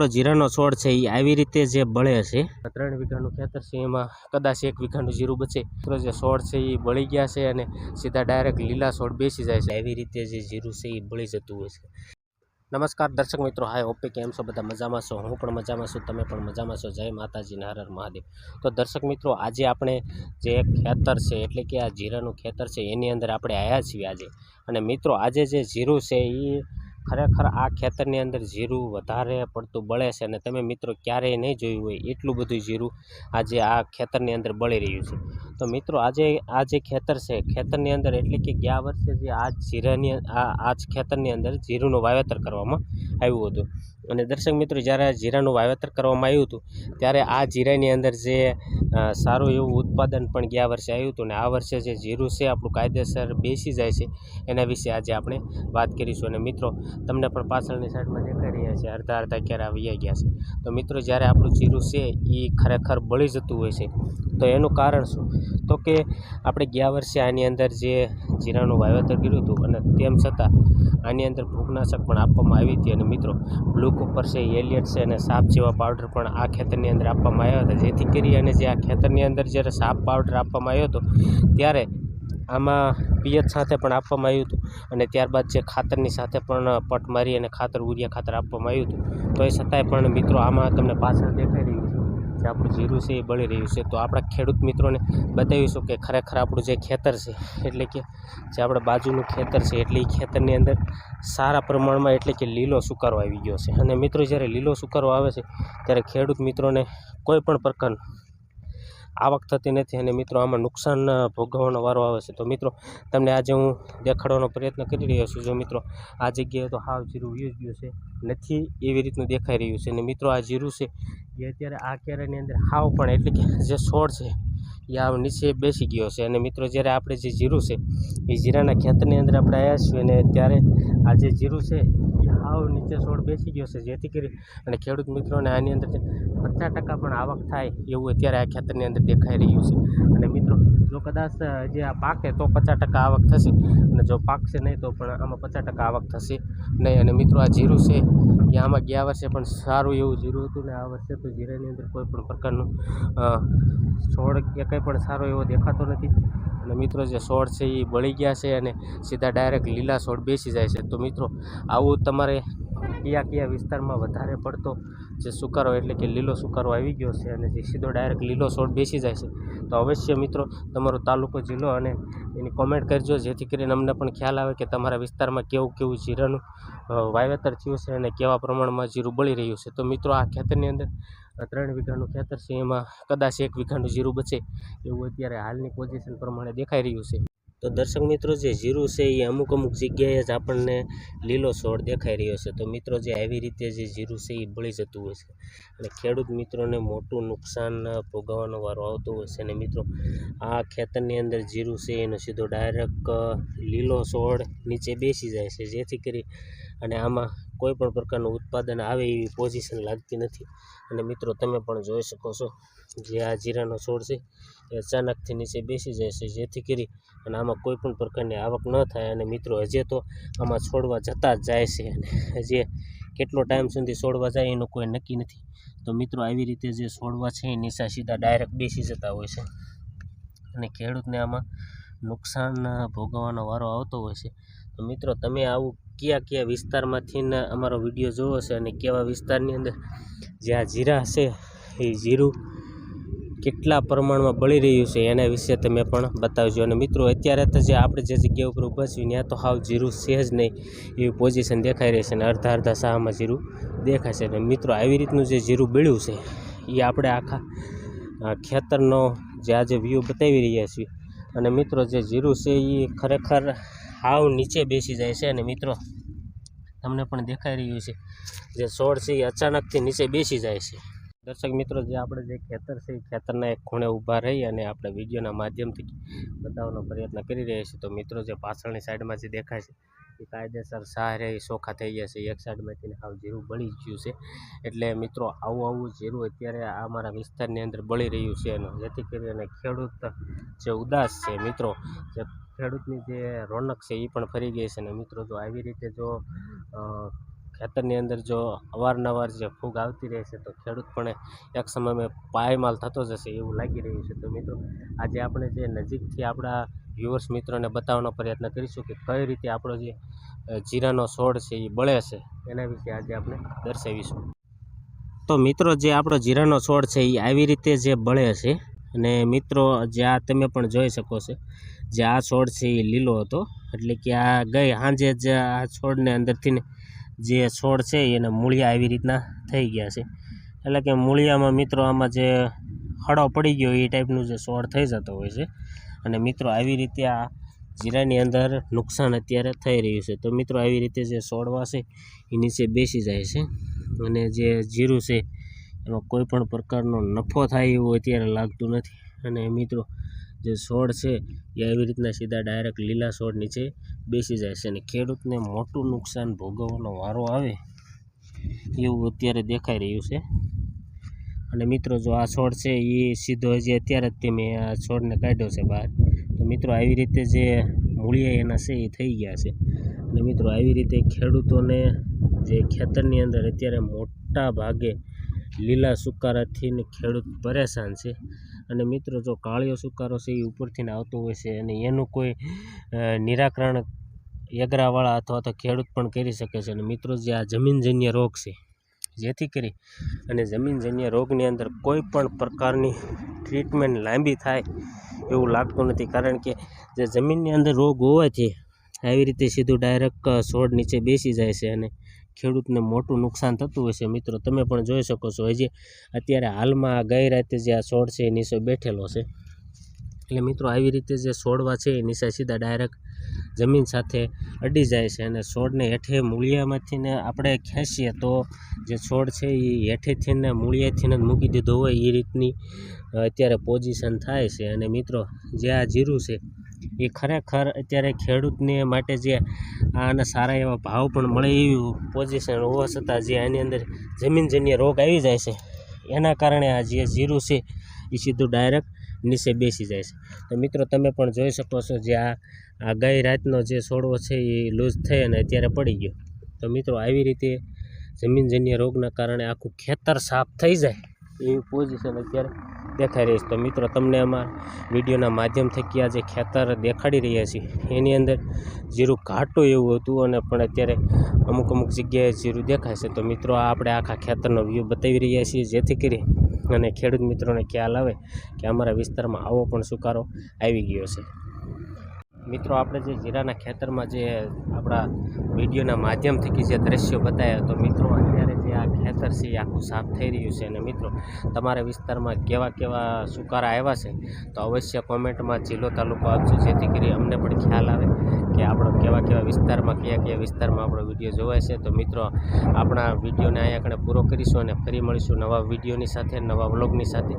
તો જીરાનો છોડ છે એ આવી રીતે જે બળે છે. ત્રણ વીઘાનું ખેતર છે, એમાં કદાચ એક વીઘાનું જીરું બચે. તો જે છોડ છે એ બળી ગયા છે અને સીધા ડાયરેક્ટ લીલા છોડ બેસી જાય છે. એવી રીતે જે જીરું છે એ બળી જતું હોય છે. નમસ્કાર દર્શક મિત્રો, હાય, ઓપે કેમ છો? બધા મજામાં છો? હું પણ મજામાં છું, તમે પણ મજામાં છો? જય માતાજી ને હર હર મહાદેવ. તો દર્શક મિત્રો, આજે આપણે જે ખેતર છે, એટલે કે આ જીરાનું ખેતર છે, એની અંદર આપણે આવ્યા છીએ આજે. અને મિત્રો, આજે જે જીરું છે એ ખરેખર આ ખેતરની અંદર જીરું વધારે પડતું બળે છે અને તમે મિત્રો ક્યારેય નહીં જોયું હોય એટલું બધું જીરું આજે આ ખેતરની અંદર બળી રહ્યું છે. તો મિત્રો આજે, આ જે ખેતર છે, ખેતરની અંદર એટલે કે ગયા વર્ષે જે આ જીરાની, આ આ જ ખેતરની અંદર જીરુંનું વાવેતર કરવામાં આવ્યું હતું. અને દર્શક મિત્રો, જ્યારે આ જીરાનું વાવેતર કરવામાં આવ્યું હતું, ત્યારે આ જીરાની અંદર જે સારું એવું ઉત્પાદન પણ ગયા વર્ષે આવ્યું હતું અને આ વર્ષે જે જીરું છે, આપણું કાયદેસર બેસી જાય છે. એના વિશે આજે આપણે વાત કરીશું. અને મિત્રો, તમને પણ પાછળની સાઈડમાં દેખાઈ રહ્યા છે, અડધા અડધા ક્યારે આવી ગયા છે. તો મિત્રો, જ્યારે આપણું જીરું છે, એ ખરેખર બળી જતું હોય છે, તો એનું કારણ શું? તો કે આપણે ગયા વર્ષે આની અંદર જે જીરાનું વાવેતર કર્યું હતું, અને તેમ છતાં આની અંદર ભૂખનાશક પણ આપવામાં આવી હતી અને મિત્રો બ્લુ કોપર છે એલિયટ છે અને સાપ જેવા પાવડર પણ આ ખેતરની અંદર આપવામાં આવ્યા હતા. જેથી કરી અને જે આ ખેતરની અંદર જ્યારે સાપ પાવડર આપવામાં આવ્યો હતો, ત્યારે આમાં પિયત સાથે પણ આપવામાં આવ્યું હતું અને ત્યારબાદ જે ખાતરની સાથે પણ પટ મારી અને ખાતર, ઉરિયા ખાતર આપવામાં આવ્યું હતું. તો એ છતાંય પણ મિત્રો, આમાં તમને પાછળ દેખાઈ રહ્યું જે આપણું જીરું છે એ બળી રહ્યું છે. તો આપણા ખેડૂત મિત્રોને બતાવીશું કે ખરેખર આપણું જે ખેતર છે, એટલે કે જે આપણા બાજુનું ખેતર છે, એટલે એ ખેતરની અંદર સારા પ્રમાણમાં એટલે કે લીલો સુકારો આવી ગયો છે. અને મિત્રો, જ્યારે લીલો સુકારો આવે છે, ત્યારે ખેડૂત મિત્રોને કોઈ પણ પ્રકારનું આવક થતી નથી અને મિત્રો આમાં નુકસાન ભોગવવાનો વારો આવે છે. તો મિત્રો, તમને આજે હું દેખાડવાનો પ્રયત્ન કરી રહ્યો છું. જો મિત્રો, આ જગ્યાએ તો હાવ જીરું વ્યુજ ગયું છે. નથી એવી રીતનું દેખાઈ રહ્યું છે. અને મિત્રો, આ જીરું છે, એ અત્યારે આ કેરાની અંદર હાવ પણ એટલે કે જે છોડ છે, એ આવ નીચે બેસી ગયો છે. અને મિત્રો, જ્યારે આપણે જે જીરું છે, એ જીરાના ખેતરની અંદર આપણે આવ્યા છીએ અને ત્યારે આ જે જીરું છે હાવ નીચે છોડ બેસી ગયો છે, જેથી કરી અને ખેડૂત મિત્રોને આની અંદર પચાસ ટકા પણ આવક થાય એવું અત્યારે આ ખેતરની અંદર દેખાઈ રહ્યું છે. અને મિત્રો, જો કદાચ જે આ પાકે તો પચાસ ટકા આવક થશે અને જો પાકશે નહીં તો પણ આમાં પચાસ ટકા આવક થશે નહીં. અને મિત્રો, આ જીરું છે એ આમાં ગયા વર્ષે પણ સારું એવું જીરું હતું ને આ વર્ષે તો જીરાની અંદર કોઈ પણ પ્રકારનું છોડ કે કંઈ પણ સારો એવો દેખાતો નથી. અને મિત્રો જે છોડ છે એ બળી ગયા છે અને સીધા ડાયરેક્ટ લીલા છોડ બેસી જાય છે. તો મિત્રો, આવું તમારે કયા કયા વિસ્તારમાં વધારે પડતો જે સુકારો એટલે કે લીલો સુકારો આવી ગયો છે અને જે સીધો ડાયરેક્ટ લીલો છોડ બેસી જાય છે, તો અવશ્ય મિત્રો તમારો તાલુકો જિલ્લો અને એની કોમેન્ટ કરજો, જેથી કરીને અમને પણ ખ્યાલ આવે કે તમારા વિસ્તારમાં કેવું કેવું જીરાનું વાવેતર થયું છે અને કેવા પ્રમાણમાં જીરું બળી રહ્યું છે. તો મિત્રો આ ખેતરની અંદર ત્રણ વીઘાનું ખેતર છે, એમાં કદાચ એક વીઘાનું જીરું બચે એવું અત્યારે હાલની પોઝિશન પ્રમાણે દેખાઈ રહ્યું છે. તો દર્શક મિત્રો જે જીરું છે એ અમુક અમુક જગ્યાએ જ આપણને લીલો છોડ દેખાઈ રહ્યો છે. તો મિત્રો જે આવી રીતે જે જીરું છે એ બળી જતું હોય છે. અને ખેડૂત મિત્રોને મોટું નુકસાન ભોગવવાનો વારો આવતો હોય છે. અને મિત્રો, આ ખેતરની અંદર જીરું છે એનો સીધો ડાયરેક્ટ લીલો છોડ નીચે બેસી જાય છે. જેથી કરી અને આમાં કોઈ પણ પ્રકારનું ઉત્પાદન આવે એવી પોઝિશન લાગતી નથી. અને મિત્રો, તમે પણ જોઈ શકો છો જે આ જીરાનો છોડ છે એ અચાનકથી નીચે બેસી જાય છે. જેથી કરી અને આમાં કોઈ પણ પ્રકારની આવક ન થાય અને મિત્રો હજે તો આમાં છોડવા જતા જ જાય છે અને હજી કેટલો ટાઈમ સુધી છોડવા જાય એનું કોઈ નક્કી નથી. તો મિત્રો આવી રીતે જે છોડવા છે એ નીચા સીધા ડાયરેક્ટ બેસી જતા હોય છે. અને ખેડૂતને આમાં નુકસાન ભોગવવાનો વારો આવતો હોય છે. તો મિત્રો તમે આવું કયા કયા વિસ્તારમાંથી અમારો વીડિયો જોવો છે અને કેવા વિસ્તારની અંદર જ્યાં જીરા છે એ જીરું કેટલા પ્રમાણમાં બળી રહ્યું છે એના વિશે તમે પણ બતાવજો. અને મિત્રો, અત્યારે તો જે આપણે જે જગ્યા ઉપર ઊભા છીએ, ત્યાં તો હાવ જીરું છે જ નહીં એવી પોઝિશન દેખાઈ રહી છે અને અડધા અડધા સાહામાં જીરું દેખાય છે. અને મિત્રો, આવી રીતનું જે જીરું બળ્યું છે, એ આપણે આખા ખેતરનો જે આજે વ્યૂ બતાવી રહ્યા છીએ. અને મિત્રો, જે જીરું છે, એ ખરેખર હાવ નીચે બેસી જાય છે. અને મિત્રો, તમને પણ દેખાઈ રહ્યું છે, જે છોડ છે, એ અચાનકથી નીચે બેસી જાય છે. દર્શક મિત્રો, જે આપણે જે ખેતર છે, એ ખેતરના એક ખૂણે ઊભા રહી અને આપણે વિડીયોના માધ્યમથી બતાવવાનો પ્રયત્ન કરી રહ્યા છીએ. તો મિત્રો, જે પાછળની સાઈડમાં જે દેખાય છે, એ કાયદેસર સારે ચોખ્ખા થઈ ગયા છે. એક સાઈડમાંથી હાવ જીરું બળી ગયું છે. એટલે મિત્રો, આવું આવું જીરું અત્યારે આ અમારા વિસ્તારની અંદર બળી રહ્યું છે અને જેથી કરીને ખેડૂત જે ઉદાસ છે મિત્રો, જે ખેડૂતની જે રોનક છે, એ પણ ફરી ગઈ છે. અને મિત્રો, જો આવી રીતે જો ખેતરની અંદર જો અવારનવાર જે ફૂગ આવતી રહે છે, તો ખેડૂત પણ એક સમયમાં પાયમાલ થતો જશે એવું લાગી રહ્યું છે. તો મિત્રો, આજે આપણે જે નજીકથી આપણા વ્યુઅર્સ મિત્રોને બતાવવાનો પ્રયત્ન કરીશું કે કઈ રીતે આપણો જે જીરાનો છોડ છે એ બળે છે, એના વિશે આજે આપણે દર્શાવીશું. તો મિત્રો, જે આપણો જીરાનો છોડ છે એ આવી રીતે જે બળે છે અને મિત્રો, જે આ તમે પણ જોઈ શકો છો, જે આ છોડ છે એ લીલો હતો. એટલે કે આ ગઈ સાંજે જ આ છોડને અંદરથી જે છોડ છે એને મૂળિયા આવી રીતના થઈ ગયા છે. એટલે કે મૂળિયામાં મિત્રો આમાં જે હળો પડી ગયો એ ટાઈપનું જે છોડ થઈ જતો હોય છે. અને મિત્રો આવી રીતે આ જીરાની અંદર નુકસાન અત્યારે થઈ રહ્યું છે. તો મિત્રો આવી રીતે જે છોડવા છે એ નીચે બેસી જાય છે. અને જે જીરું છે એમાં કોઈ પણ પ્રકારનો નફો થાય એવું અત્યારે લાગતું નથી. અને મિત્રો જે છોડ છે, એ આવી રીતના સીધા ડાયરેક્ટ લીલા છોડ નીચે બેસી જાય છે અને ખેડૂતને મોટું નુકસાન ભોગવવાનો વારો આવે, એવું અત્યારે દેખાઈ રહ્યું છે. અને મિત્રો, જો આ છોડ છે, એ સીધો હજી અત્યારે જ તે મેં આ છોડને કાઢ્યો છે બહાર. તો મિત્રો, આવી રીતે જે મૂળિયા એના છે, એ થઈ ગયા છે. અને મિત્રો, આવી રીતે ખેડૂતોને જે ખેતરની અંદર અત્યારે મોટા ભાગે લીલા સુકારાથી ખેડૂત પરેશાન છે. અને મિત્રો, જો કાળિયો સુકારો છે એ ઉપરથી આવતો હોય છે અને એનું કોઈ નિરાકરણ યગરાવાળા અથવા તો ખેડૂત પણ કરી શકે છે. અને મિત્રો, જે આ જમીનજન્ય રોગ છે, જેથી કરી અને જમીનજન્ય રોગની અંદર કોઈ પણ પ્રકારની ટ્રીટમેન્ટ લાંબી થાય એવું લાગતું નથી. કારણ કે જે જમીનની અંદર રોગ હોવાથી આવી રીતે સીધું ડાયરેક્ટ છોડ નીચે બેસી જાય છે અને ખેડૂતને મોટું નુકસાન થતું હોય છે મિત્રો, તમે પણ જોઈ શકો છો. હજી અત્યારે હાલમાં આ ગઈ રાતે જે આ છોડ છે એ નીચે બેઠેલો છે. એટલે મિત્રો, આવી રીતે જે છોડવા છે એ નીચે સીધા ડાયરેક્ટ જમીન સાથે અડી જાય છે અને છોડને હેઠે મૂળિયામાંથી ને આપણે ખેંચીએ તો જે છોડ છે એ હેઠેથી ને મૂળિયાથી ને મૂકી દીધો હોય એ રીતની અત્યારે પોઝિશન થાય છે. અને મિત્રો, જે આ જીરું છે એ ખરેખર અત્યારે ખેડૂતને માટે જે આના સારા એવા ભાવ પણ મળે એવી પોઝિશન હોવા છતાં જે આની અંદર જમીનજન્ય રોગ આવી જાય છે, એના કારણે આ જે જીરું છે, એ સીધું ડાયરેક્ટ નીચે બેસી જાય છે. તો મિત્રો, તમે પણ જોઈ શકો છો જે આ આ ગઈ રાતનો જે છોડવો છે, એ લૂઝ થઈ અને અત્યારે પડી ગયો. તો મિત્રો, આવી રીતે જમીનજન્ય રોગના કારણે આખું ખેતર સાફ થઈ જાય એવી પોઝિશન અત્યારે દેખાઈ રહી છે. તો મિત્રો, તમને આમાં વિડીયોના માધ્યમ થકી આ જે ખેતર દેખાડી રહ્યા છીએ એની અંદર જીરું ઘાટું એવું હતું અને પણ અત્યારે અમુક અમુક જગ્યાએ જીરું દેખાય છે. તો મિત્રો આપણે આખા ખેતરનો વ્યૂ બતાવી રહ્યા છીએ. જેથી કરી અને ખેડૂત મિત્રોને ખ્યાલ આવે કે અમારા વિસ્તારમાં આવો પણ સુકારો આવી ગયો છે. મિત્રો, આપણે જે જીરાના ખેતરમાં જે આપણા વિડીયોના માધ્યમ થકી જે દ્રશ્યો બતાવ્યા તો મિત્રો, અત્યારે ખેતર છે આખું સાફ થઈ રહ્યું છે. અને મિત્રો, તમારા વિસ્તારમાં કેવા કેવા સુકારા આવ્યા છે, તો અવશ્ય કોમેન્ટમાં જિલ્લો તાલુકો આપજો. જેથી કરી અમને પણ ખ્યાલ આવે કે આપણો કેવા કેવા વિસ્તારમાં, કયા કયા વિસ્તારમાં આપણો વીડિયો જોવાય છે. તો મિત્રો, આપણા વિડીયોને અહીંયા આગળ પૂરો કરીશું અને ફરી મળીશું નવા વિડીયોની સાથે, નવા વ્લોગની સાથે.